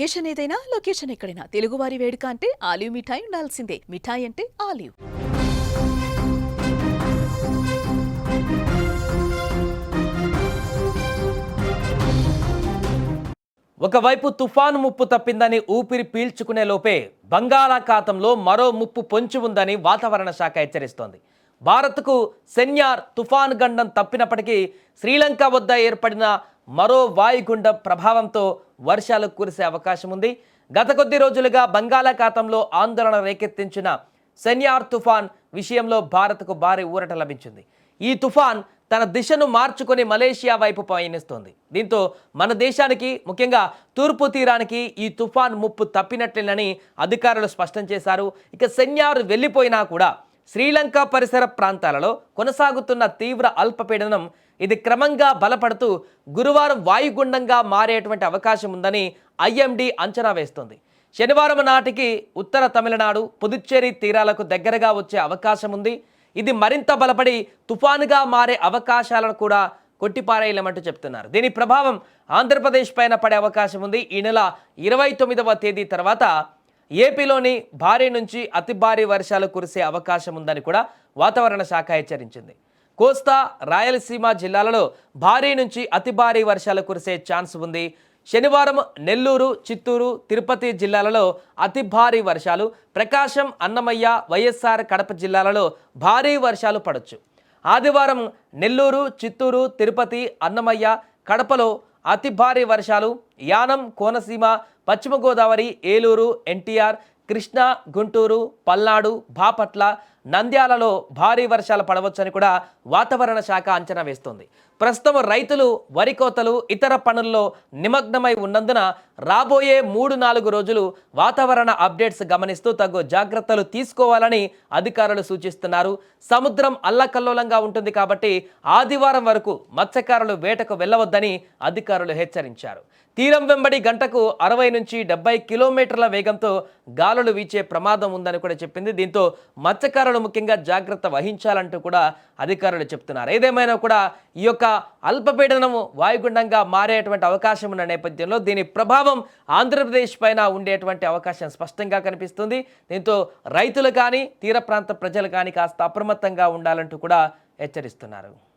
Location ఏదైనా location ఎక్కడైనా. తెలుగువారి వేడుక అంటే ఆలివ్ మిఠాయి ఉండాల్సిందే. మిఠాయి అంటే ఆలివ్. ఒకవైపు తుఫాను ముప్పు తప్పిందని ఊపిరి పీల్చుకునే లోపే బంగాళాఖాతంలో మరో ముప్పు పొంచి ఉందని వాతావరణ శాఖ హెచ్చరిస్తోంది. భారత్కు సెన్యార్ తుఫాను గండం తప్పినప్పటికీ శ్రీలంక వద్ద ఏర్పడిన మరో వాయుగుండ ప్రభావంతో వర్షాలు కురిసే అవకాశం ఉంది గత కొద్ది రోజులుగా బంగాళాఖాతంలో ఆందోళన రేకెత్తించిన సెన్యార్ తుఫాన్ విషయంలో భారత్కు భారీ ఊరట లభించింది. ఈ తుఫాన్ తన దిశను మార్చుకొని మలేషియా వైపు పయనిస్తోంది. దీంతో మన దేశానికి ముఖ్యంగా తూర్పు తీరానికి ఈ తుఫాన్ ముప్పు తప్పినట్లేనని అధికారులు స్పష్టం చేశారు. ఇక సెన్యార్ వెళ్ళిపోయినా కూడా శ్రీలంక పరిసర ప్రాంతాలలో కొనసాగుతున్న తీవ్ర అల్పపీడనం ఇది క్రమంగా బలపడుతూ గురువారం వాయుగుండంగా మారేటువంటి అవకాశం ఉందని ఐఎండీ అంచనా వేస్తోంది. శనివారం నాటికి ఉత్తర తమిళనాడు పుదుచ్చేరి తీరాలకు దగ్గరగా వచ్చే అవకాశం ఉంది. ఇది మరింత బలపడి తుఫానుగా మారే అవకాశాలను కూడా కొట్టిపారేయలేమంటూ చెప్తున్నారు. దీని ప్రభావం ఆంధ్రప్రదేశ్ పైన పడే అవకాశం ఉంది. ఈ నెల ఇరవై తొమ్మిదవ తేదీ తర్వాత ఏపీలోని భారీ నుంచి అతి భారీ వర్షాలు కురిసే అవకాశం ఉందని కూడా వాతావరణ శాఖ హెచ్చరించింది. కోస్తా రాయలసీమ జిల్లాలలో భారీ నుంచి అతి భారీ వర్షాలు కురిసే ఛాన్స్ ఉంది. శనివారం నెల్లూరు చిత్తూరు తిరుపతి జిల్లాలలో అతి భారీ వర్షాలు ప్రకాశం అన్నమయ్య వైఎస్ఆర్ కడప జిల్లాలలో భారీ వర్షాలు పడొచ్చు. ఆదివారం నెల్లూరు చిత్తూరు తిరుపతి అన్నమయ్య కడపలో అతి భారీ వర్షాలు యానం కోనసీమ పశ్చిమ గోదావరి ఏలూరు ఎన్టీఆర్ కృష్ణా గుంటూరు పల్నాడు బాపట్ల నంద్యాలలో భారీ వర్షాలు పడవచ్చని కూడా వాతావరణ శాఖ అంచనా వేస్తోంది. ప్రస్తుతం రైతులు వరి కోతలు ఇతర పనుల్లో నిమగ్నమై ఉన్నందున రాబోయే మూడు నాలుగు రోజులు వాతావరణ అప్డేట్స్ గమనిస్తూ తగు జాగ్రత్తలు తీసుకోవాలని అధికారులు సూచిస్తున్నారు. సముద్రం అల్లకల్లోలంగా ఉంటుంది కాబట్టి ఆదివారం వరకు మత్స్యకారులు వేటకు వెళ్ళవద్దని అధికారులు హెచ్చరించారు. తీరం వెంబడి గంటకు అరవై నుంచి డెబ్బై కిలోమీటర్ల వేగంతో గాలులు వీచే ప్రమాదం ఉందని కూడా చెప్పింది. దీంతో మత్స్యకారులు ముఖ్యంగా జాగ్రత్త వహించాలంటూ కూడా అధికారులు చెప్తున్నారు. ఏదేమైనా కూడా ఈ యొక్క అల్పపీడనము వాయుగుండంగా మారేటువంటి అవకాశం ఉన్న నేపథ్యంలో దీని ప్రభావం ఆంధ్రప్రదేశ్ పైన ఉండేటువంటి అవకాశం స్పష్టంగా కనిపిస్తుంది. దీంతో రైతులు కానీ తీర ప్రాంత ప్రజలు కానీ కాస్త అప్రమత్తంగా ఉండాలంటూ కూడా హెచ్చరిస్తున్నారు.